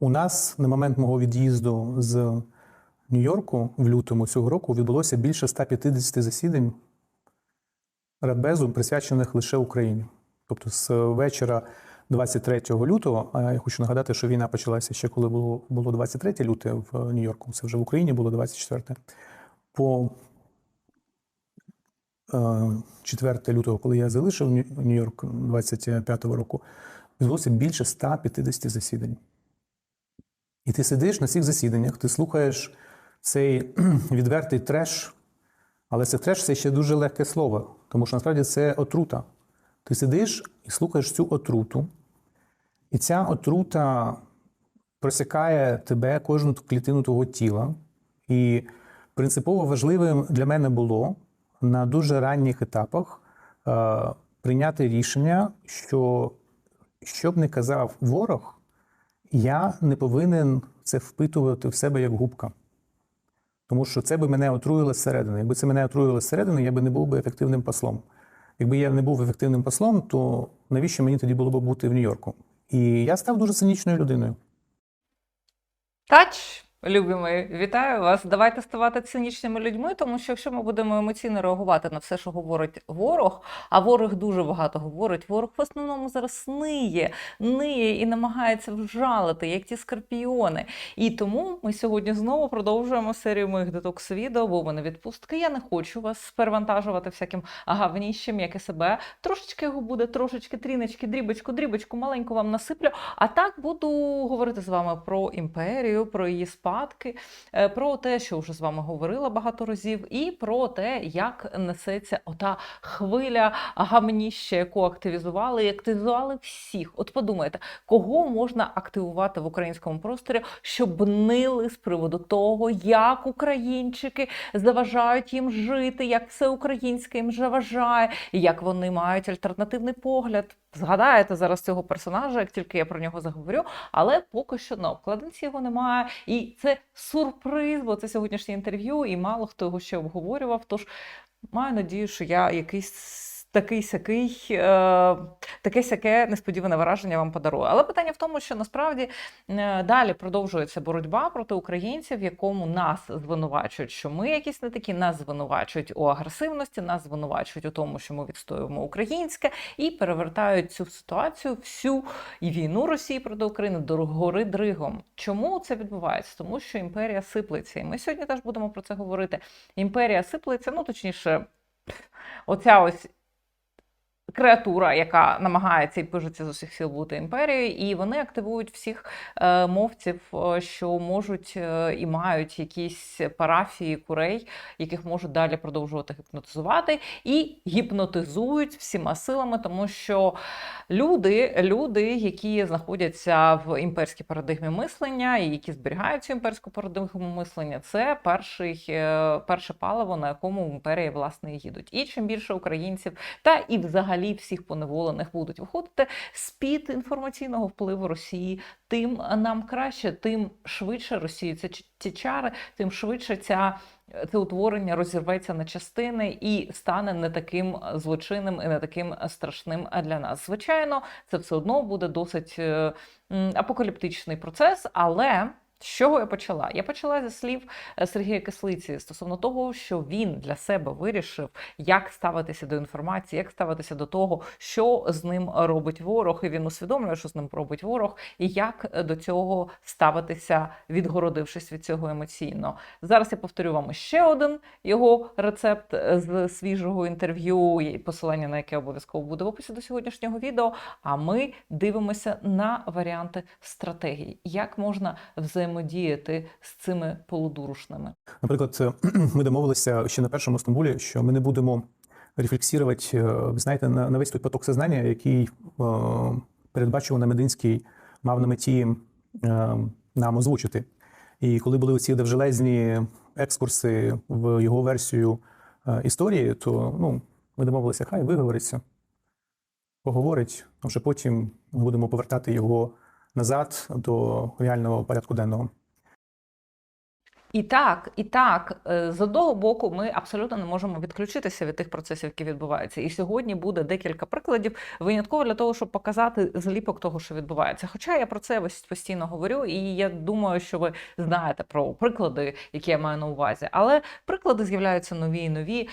У нас на момент мого від'їзду з Нью-Йорку в лютому цього року відбулося більше 150 засідань Радбезу, присвячених лише Україні. Тобто з вечора 23 лютого, а я хочу нагадати, що війна почалася ще коли було, було 23 люте в Нью-Йорку, це вже в Україні було 24. По е, 4 лютого, коли я залишив Нью- Нью-Йорк 25-го року, відбулося більше 150 засідань. Ти сидиш на цих засіданнях, ти слухаєш цей відвертий треш, але це треш це ще дуже легке слово, тому що насправді це отрута. Ти сидиш і слухаєш цю отруту, і ця отрута просякає тебе, кожну клітину твого тіла. І принципово важливим для мене було на дуже ранніх етапах е, прийняти рішення, що що б не казав ворог, я не повинен це впитувати в себе як губка. Тому що це би мене отруїло зсередини. Якби це мене отруїло зсередини, я би не був би ефективним послом. Якби я не був ефективним послом, то навіщо мені тоді було б бути в Нью-Йорку? І я став дуже цинічною людиною. Тач, любі вітаю вас. Давайте ставати цинічними людьми, тому що якщо ми будемо емоційно реагувати на все, що говорить ворог, а ворог дуже багато говорить, ворог в основному зараз ниє, ниє і намагається вжалити, як ті скорпіони. І тому ми сьогодні знову продовжуємо серію моїх детокс-відео, бо в мене відпустки. Я не хочу вас перевантажувати всяким гавніщем, як і себе. Трошечки його буде, трошечки тріночки, дрібочку, дрібочку, маленьку вам насиплю. А так буду говорити з вами про імперію, про її спадки, е, про те, що вже з вами говорила багато разів, і про те, як несеться ота хвиля гамніща, яку активізували, і активізували всіх. От подумайте, кого можна активувати в українському просторі, щоб нили з приводу того, як українчики заважають їм жити, як все українське їм заважає, як вони мають альтернативний погляд. Згадаєте зараз цього персонажа, як тільки я про нього заговорю, але поки що на обкладинці його немає. І це сюрприз, бо це сьогоднішнє інтерв'ю, і мало хто його ще обговорював. Тож маю надію, що я якийсь. Такий сякий, е, таке сяке несподіване враження вам подарую. Але питання в тому, що насправді е, далі продовжується боротьба проти українців, в якому нас звинувачують, що ми якісь не такі, нас звинувачують у агресивності, нас звинувачують у тому, що ми відстоюємо українське, і перевертають цю ситуацію, всю і війну Росії проти України до гори дригом. Чому це відбувається? Тому що імперія сиплеться. І ми сьогодні теж будемо про це говорити. Імперія сиплеться, ну точніше, оця ось креатура, яка намагається і пижиться з усіх сил бути імперією, і вони активують всіх е, мовців, е, що можуть е, і мають якісь парафії курей, яких можуть далі продовжувати гіпнотизувати, і гіпнотизують всіма силами, тому що люди, люди, які знаходяться в імперській парадигмі мислення, і які зберігають цю імперську парадигму мислення, це перший, е, перше паливо, на якому імперії власне їдуть. І чим більше українців та і взагалі всіх поневолених будуть виходити з-під інформаційного впливу Росії, тим нам краще, тим швидше Росію це ці чари, тим швидше ця. Це утворення розірветься на частини і стане не таким злочинним і не таким страшним для нас. Звичайно, це все одно буде досить е, апокаліптичний процес, але. З чого я почала? Я почала зі слів е, Сергія Кислиці стосовно того, що він для себе вирішив, як ставитися до інформації, як ставитися до того, що з ним робить ворог, і він усвідомлює, що з ним робить ворог, і як е, до цього ставитися, відгородившись від цього емоційно. Зараз я повторю вам ще один його рецепт е, з свіжого інтерв'ю, посилання на яке обов'язково буде в описі до сьогоднішнього відео. А ми дивимося на варіанти стратегій, як можна взаємодіяти з цими полудурушними. Наприклад, ми домовилися ще на першому Стамбулі, що ми не будемо рефлексувати, е, ви знаєте, на, на весь той поток сознання, який е, передбачував Мединський, мав на меті е, нам озвучити. І коли були оці довжелезні екскурси в його версію е, історії, то ну, ми домовилися, хай виговориться, поговорить, а вже потім ми будемо повертати його назад до реального порядку денного. І так, і так, е, з одного боку, ми абсолютно не можемо відключитися від тих процесів, які відбуваються. І сьогодні буде декілька прикладів винятково для того, щоб показати зліпок того, що відбувається. Хоча я про це постійно говорю, і я думаю, що ви знаєте про приклади, які я маю на увазі. Але приклади з'являються нові і нові.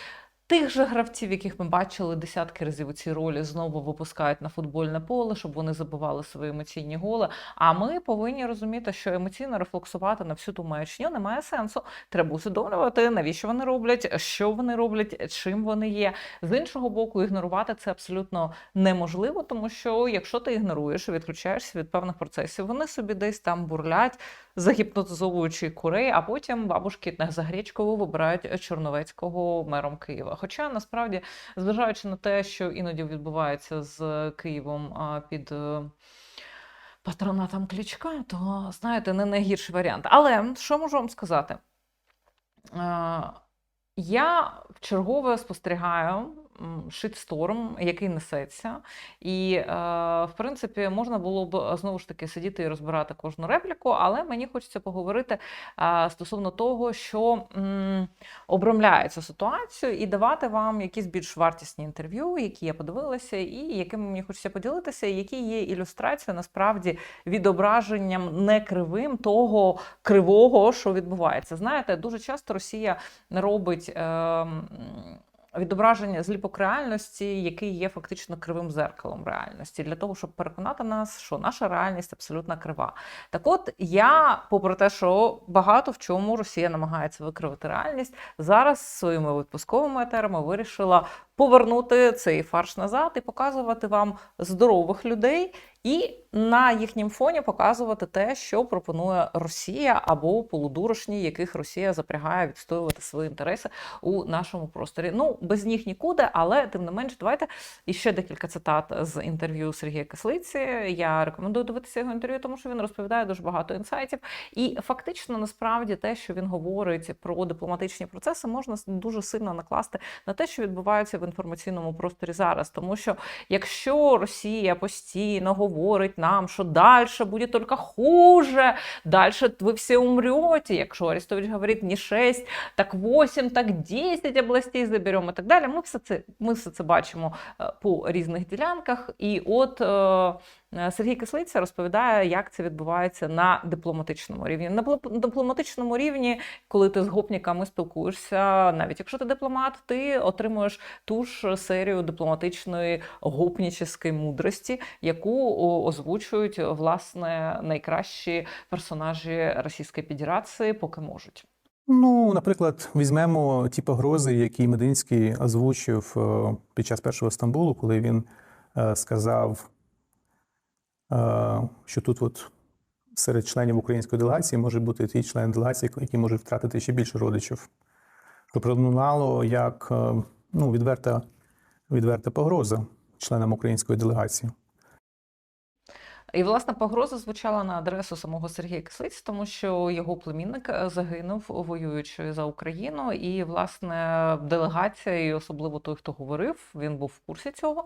Тих же гравців, яких ми бачили десятки разів у цій ролі, знову випускають на футбольне поле, щоб вони забивали свої емоційні голи. А ми повинні розуміти, що емоційно рефлексувати на всю ту маячню немає сенсу. Треба усвідомлювати, навіщо вони роблять, що вони роблять, чим вони є. З іншого боку, ігнорувати це абсолютно неможливо, тому що якщо ти ігноруєш відключаєшся від певних процесів, вони собі десь там бурлять, загіпнотизовуючи курей, а потім бабушки на Загречкову вибирають Чорновецького мером Києва. Хоча насправді, зважаючи на те, що іноді відбувається з Києвом під. е, Патронатом Кличка, то знаєте, не найгірший варіант. Але що можу вам сказати? Е, Я вчергове спостерігаю м, шитсторм, який несеться. І, е, в принципі, можна було б е, знову ж таки сидіти і розбирати кожну репліку, але мені хочеться поговорити е, стосовно того, що обрамляє цю ситуацію, і давати вам якісь більш вартісні інтерв'ю, які я подивилася, і якими мені хочеться поділитися, які є ілюстрацією насправді відображенням не кривим того кривого, що відбувається. Знаєте, дуже часто Росія робить. ем, Відображення зліпок реальності, який є фактично кривим зеркалом реальності, для того, щоб переконати нас, що наша реальність абсолютно крива. Так от я, попри те, що багато в чому Росія намагається викривити реальність, зараз своїми випусковими етерами вирішила повернути цей фарш назад і показувати вам здорових людей, і на їхнім фоні показувати те, що пропонує Росія або полудурочні, яких Росія запрягає відстоювати свої інтереси у нашому просторі. Ну без них нікуди, але тим не менш, давайте іще декілька цитат з інтерв'ю Сергія Кислиці. Я рекомендую дивитися його інтерв'ю, тому що він розповідає дуже багато інсайтів. І фактично, насправді, те, що він говорить про дипломатичні процеси, можна дуже сильно накласти на те, що відбувається в інформаційному просторі зараз. Тому що якщо Росія постійно говорить нам, що далі буде тільки хуже, далі ви всі умрете, якщо Арестович говорить не 6, так 8, так 10 областей заберемо і так далі. Ми все це, ми все це бачимо е, по різних ділянках. І от е, Сергій Кислиця розповідає, як це відбувається на дипломатичному рівні. На дипло- дипломатичному рівні, коли ти з гопниками спілкуєшся, навіть якщо ти дипломат, ти отримуєш ту ж серію дипломатичної гопнічої мудрості, яку озвучують власне найкращі персонажі Російської Федерації, поки можуть. Ну, наприклад, візьмемо ті погрози, які Мединський озвучив е, під час першого Стамбулу, коли він е, сказав, е, що тут от серед членів української делегації може бути ті члени делегації, які можуть втратити ще більше родичів. Що пролунало як е, ну, відверта, відверта погроза членам української делегації. І власне погроза звучала на адресу самого Сергія Кислиці, тому що його племінник е, загинув, воюючи за Україну. І власне делегація, і особливо той, хто говорив, він був в курсі цього.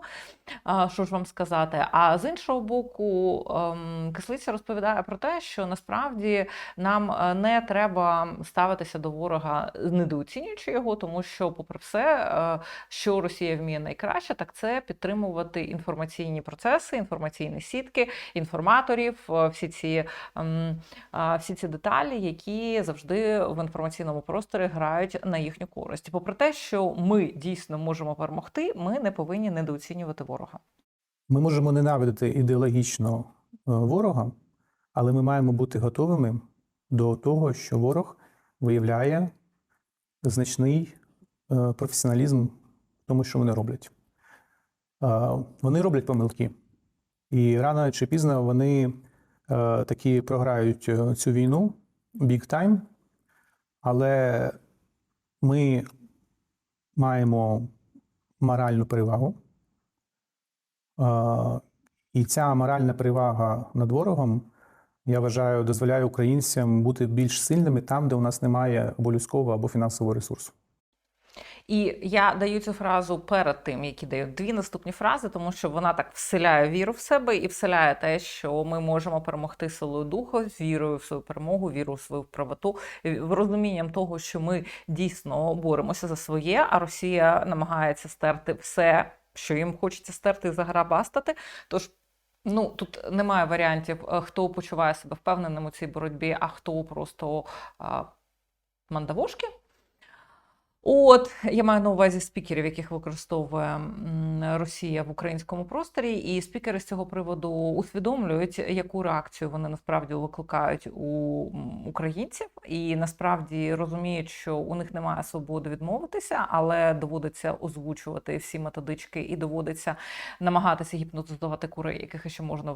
Що ж вам сказати? А з іншого боку, ем, Кислиця розповідає про те, що насправді нам е, не треба ставитися до ворога, недооцінюючи його, тому що, попри все, е, що Росія вміє найкраще, так це підтримувати інформаційні процеси, інформаційні сітки інформаторів, е, всі ці, ем, всі ці деталі, які завжди в інформаційному просторі грають на їхню користь. Попри те, що ми дійсно можемо перемогти, ми не повинні недооцінювати ворога. Ми можемо ненавидити ідеологічно е, ворога, але ми маємо бути готовими до того, що ворог виявляє значний е, професіоналізм в тому, що вони роблять. Вони роблять помилки, і рано чи пізно вони е, таки програють е, цю війну big time, але ми маємо моральну перевагу. Е, І ця моральна перевага над ворогом, я вважаю, дозволяє українцям бути більш сильними там, де у нас немає або людського, або фінансового ресурсу. І я даю цю фразу перед тим, які даю дві наступні фрази, тому що вона так вселяє віру в себе і вселяє те, що ми можемо перемогти силою духу, з вірою в свою перемогу, віру в свою правоту, в розумінням того, що ми дійсно боремося за своє, а Росія намагається стерти все, що їм хочеться стерти заграбастати. Тож Ну тут немає варіантів, е, хто почуває себе впевненим у цій боротьбі, а хто просто а, мандавошки. От я маю на увазі спікерів, яких використовує Росія в українському просторі, і спікери з цього приводу усвідомлюють, яку реакцію вони насправді викликають у українців, і насправді розуміють, що у них немає свободи відмовитися, але доводиться озвучувати всі методички, і доводиться намагатися гіпнотизувати курей, яких ще можна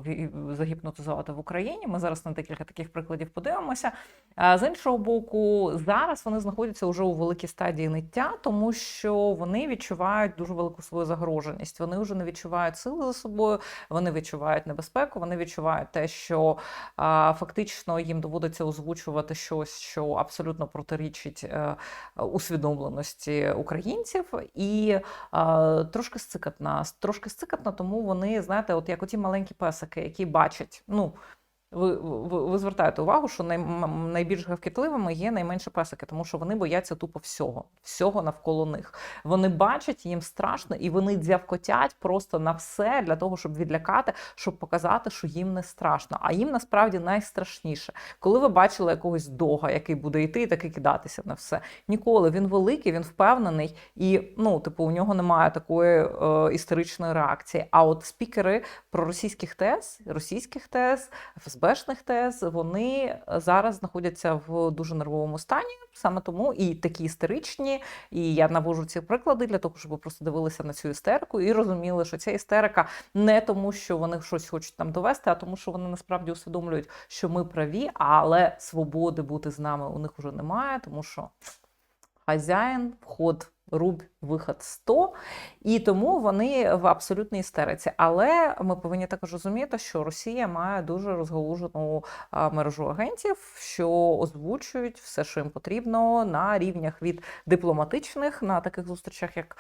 загіпнотизувати в Україні. Ми зараз на декілька таких прикладів подивимося. З іншого боку, зараз вони знаходяться вже у великій стадії ниття, тому що вони відчувають дуже велику свою загроженість. Вони вже не відчувають сили за собою, вони відчувають небезпеку, вони відчувають те, що а, фактично їм доводиться озвучувати щось, що абсолютно протирічить е, усвідомленості українців, і а, трошки сцикатна. Трошки сцикатна, тому вони, знаєте, от як оті маленькі песики, які бачать, ну. Ви, ви, ви звертаєте увагу, що най, найбільш гавкітливими є найменші песики, тому що вони бояться тупо всього, всього навколо них. Вони бачать, їм страшно, і вони дзявкотять просто на все для того, щоб відлякати, щоб показати, що їм не страшно. А їм насправді найстрашніше. Коли ви бачили якогось дога, який буде йти і таки кидатися на все. Ніколи він великий, він впевнений, і ну, типу, у нього немає такої е, істеричної реакції. А от спікери проросійських тез, російських тез, ФСБшних тез, вони зараз знаходяться в дуже нервовому стані. Саме тому і такі істеричні. І я навожу ці приклади для того, щоб ви просто дивилися на цю істерику і розуміли, що ця істерика не тому, що вони щось хочуть нам довести, а тому, що вони насправді усвідомлюють, що ми праві, але свободи бути з нами у них вже немає, тому що хазяїн, вход. Руб, виход 100, і тому вони в абсолютній істериці. Але ми повинні також розуміти, що Росія має дуже розгалужену мережу агентів, що озвучують все, що їм потрібно на рівнях від дипломатичних на таких зустрічах, як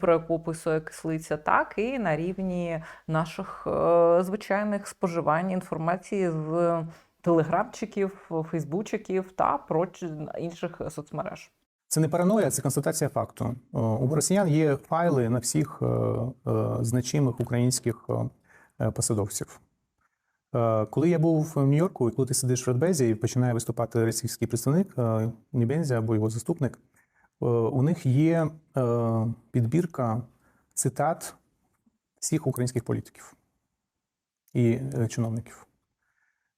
про яку описує кислиця, так і на рівні наших е, звичайних споживань інформації з телеграмчиків, фейсбучиків та проч- інших соцмереж. Це не параноя, це констатація факту. У росіян є файли на всіх е, е, значимих українських е, посадовців. Коли я був в Нью-Йорку, і коли ти сидиш в Радбезі і починає виступати російський представник Нібензі або його заступник, у них є підбірка цитат всіх українських політиків і чиновників.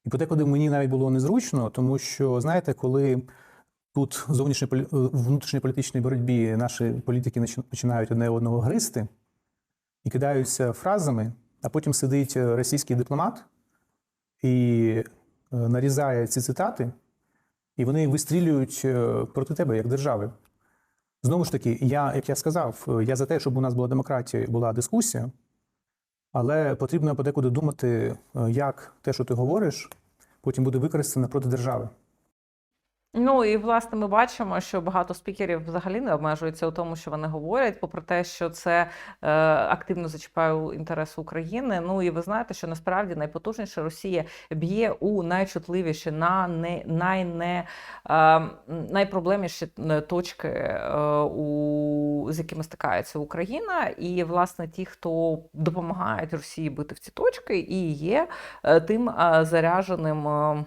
І подекуди мені навіть було незручно, тому що, знаєте, коли тут в зовнішній е, внутрішньополітичній боротьбі наші політики починають одне одного гризти і кидаються фразами, а потім сидить е, російський дипломат і е, нарізає ці цитати, і вони вистрілюють проти тебе як держави. Знову ж таки, я, як я сказав, я за те, щоб у нас була демократія, була дискусія, але потрібно подекуди думати, як те, що ти говориш, потім буде використано проти держави. Ну і власне ми бачимо, що багато спікерів взагалі не обмежуються у тому, що вони говорять, попри те, що це е, активно зачіпає інтерес України. Ну і ви знаєте, що насправді найпотужніше Росія б'є у найчутливіші, на не найне е, найпроблемніші е, точки, е, у з якими стикається Україна, і власне ті, хто допомагають Росії бити в ці точки, і є е, тим е, заряженим. Е,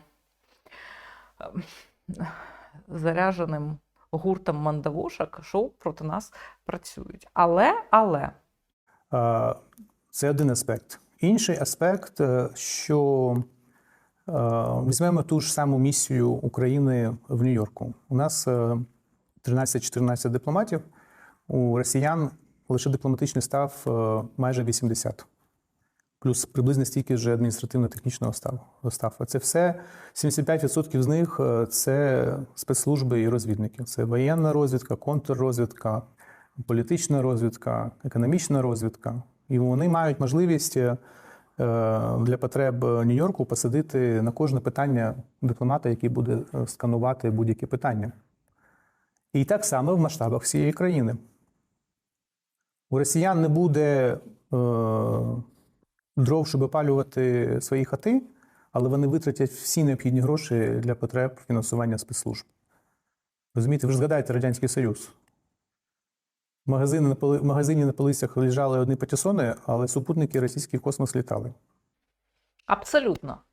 заряженим гуртом мандавошок, що проти нас працюють. Але, але Е, Це один аспект. Інший аспект, е, що е, візьмемо ту ж саму місію України в Нью-Йорку. У нас е, 13-14 дипломатів, у росіян лише дипломатичний став е, майже 80. Плюс приблизно стільки ж адміністративно-технічного ставу. Це все 75% з них е, це спецслужби і розвідники. Це воєнна розвідка, контррозвідка, політична розвідка, економічна розвідка. І вони мають можливість е, для потреб Нью-Йорку посадити на кожне питання дипломата, який буде е, сканувати будь-які питання. І так само в масштабах всієї країни. У росіян не буде е, дров, щоб опалювати свої хати, але вони витратять всі необхідні гроші для потреб фінансування спецслужб. Розумієте, ви ж згадаєте Радянський Союз. Магазини на поли, в магазині на полицях лежали одні патісони, але супутники російський космос літали. Абсолютно.